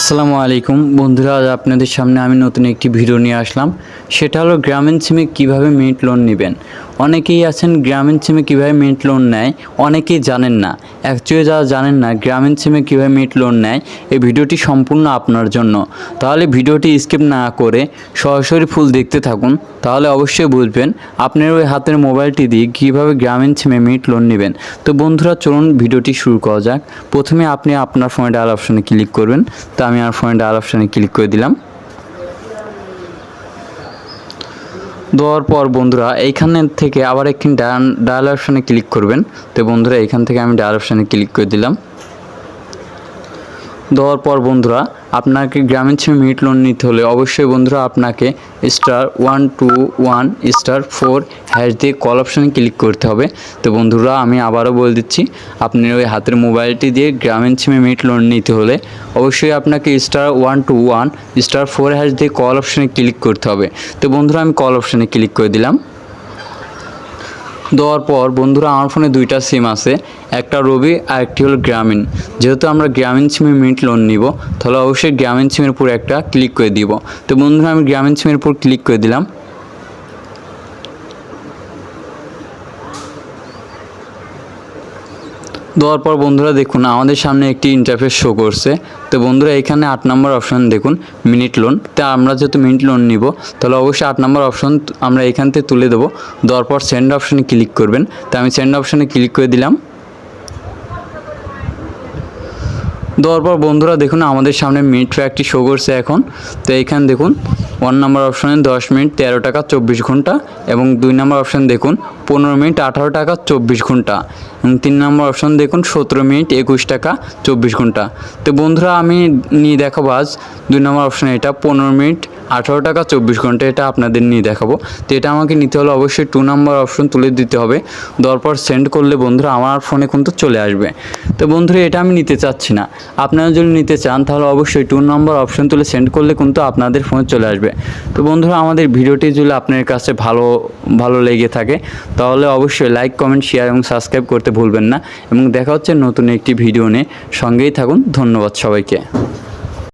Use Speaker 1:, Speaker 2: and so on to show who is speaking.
Speaker 1: আসসালামু আলাইকুম। বন্ধুরা, আজ আপনাদের সামনে আমি নতুন একটি ভিডিও নিয়ে আসলাম। সেটা হলো গ্রামীণ সিমে কীভাবে মিনিট লোন নেবেন। অনেকেই আছেন গ্রামীণ সিমে কীভাবে মিনিট লোন নেয়, অনেকেই জানেন না। অ্যাকচুয়ালি যারা জানেন না, গ্রামীণ সিমে কীভাবে মিনিট লোন নেয়, এই ভিডিওটি সম্পূর্ণ আপনার জন্য। তাহলে ভিডিওটি স্কিপ না করে সরাসরি ফুল দেখতে থাকুন, তাহলে অবশ্যই বুঝবেন আপনার ওই হাতের মোবাইলটি দিয়ে কীভাবে গ্রামীণ সিমে মিনিট লোন নেবেন। তো বন্ধুরা, চলুন ভিডিওটি শুরু করা যাক। প্রথমে আপনি আপনার ফোনে ডায়াল অপশনে ক্লিক করবেন। তো আমি আমার ফোনে ডায়াল অপশনে ক্লিক করে দিলাম। দেওয়ার পর বন্ধুরা, এইখান থেকে আবার একটি ডায়াল অপশানে ক্লিক করবেন। তো বন্ধুরা এখান থেকে আমি ডায়াল অপশানে ক্লিক করে দিলাম। দেওয়ার পর বন্ধুরা আপনাকে গ্রামীণ সিমে মিনিট লোন নিতে হলে অবশ্যই বন্ধুরা আপনাকে star one two one star four hash দিয়ে কল অপশানে ক্লিক করতে হবে। তো বন্ধুরা আমি আবারও বলে দিচ্ছি, আপনি ওই হাতের মোবাইলটি দিয়ে গ্রামীণ সিমে মিনিট লোন নিতে হলে অবশ্যই আপনাকে star one two one star four hash দিয়ে কল অপশানে ক্লিক করতে হবে। তো বন্ধুরা আমি কল অপশানে ক্লিক করে দিলাম। দেওয়ার পর বন্ধুরা আমার ফোনে দুইটা সিম আছে, একটা রবি আর একটি হলো গ্রামীণ। যেহেতু আমরা গ্রামীণ সিমে মিনিট লোন নিব, তাহলে অবশ্যই গ্রামীণ সিমের উপর একটা ক্লিক করে দিব। তো বন্ধুরা আমি গ্রামীণ সিমের উপর ক্লিক করে দিলাম। দেওয়ার পর বন্ধুরা দেখুন, আমাদের সামনে একটি ইন্টারফেস শো করছে। তো বন্ধুরা, এখানে আট নম্বর অপশন দেখুন মিনিট লোন তা আমরা যেহেতু মিনিট লোন নিব, তাহলে অবশ্যই আট নম্বর অপশন আমরা এখান থেকে তুলে দেবো। দেওয়ার পর সেন্ড অপশানে ক্লিক করবেন। তা আমি সেন্ড অপশানে ক্লিক করে দিলাম। দেওয়ার পর বন্ধুরা দেখুন আমাদের সামনে মিনিট ট্র্যাকটি শো করছে এখন। তো এইখানে দেখুন ওয়ান নাম্বার অপশানে দশ মিনিট তেরো টাকা চব্বিশ ঘণ্টা এবং দুই নাম্বার অপশান দেখুন পনেরো মিনিট আঠারো টাকা চব্বিশ ঘণ্টা এবং তিন নম্বর অপশান দেখুন সতেরো মিনিট একুশ টাকা চব্বিশ ঘণ্টা। তো বন্ধুরা আমি নিয়ে দেখাবো আজ দুই নম্বর অপশানে এটা, পনেরো মিনিট আঠারো টাকা চব্বিশ ঘণ্টা এটা আপনাদের নিয়ে দেখাবো। তো এটা আমাকে নিতে হলে অবশ্যই টু নাম্বার অপশন তুলে দিতে হবে। দরপর সেন্ড করলে বন্ধুরা আমার ফোনে কিন্তু চলে আসবে। তো বন্ধুরা, এটা আমি নিতে চাচ্ছি না। আপনারা যদি নিতে চান, তাহলে অবশ্যই টু নাম্বার অপশন তুলে সেন্ড করলে কিন্তু আপনাদের ফোনে চলে আসবে। তো বন্ধুরা, আমাদের ভিডিওটি যদি আপনার কাছে ভালো ভালো লেগে থাকে, তাহলে অবশ্যই লাইক কমেন্ট শেয়ার এবং সাবস্ক্রাইব করতে ভুলবেন না। এবং দেখা হচ্ছে নতুন একটি ভিডিও নিয়ে। সঙ্গেই থাকুন। ধন্যবাদ সবাইকে।